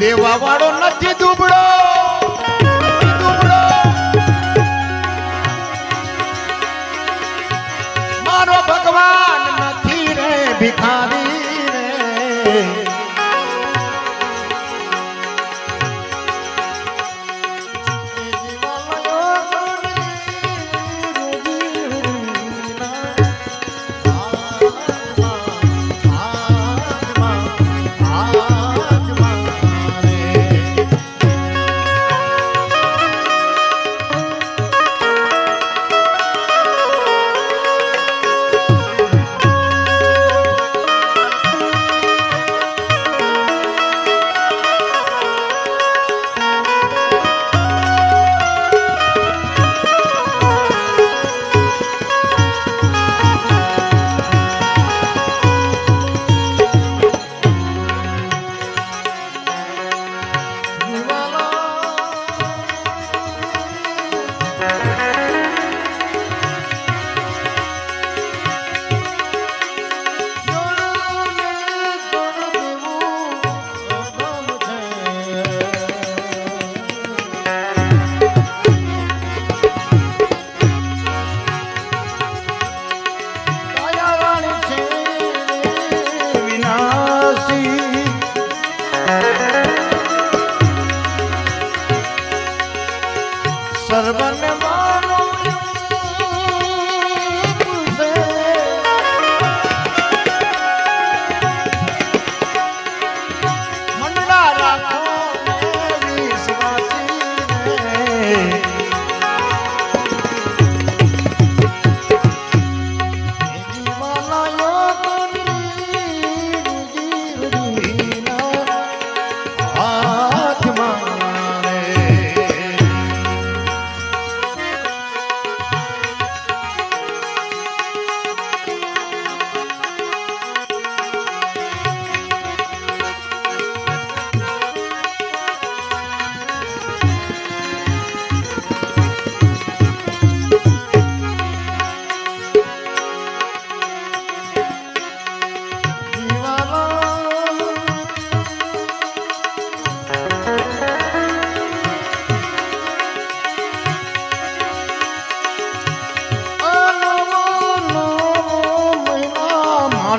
લેવા વાળો નથી દુબળો. મારો ભગવાન નથી રે ભિખારી રે.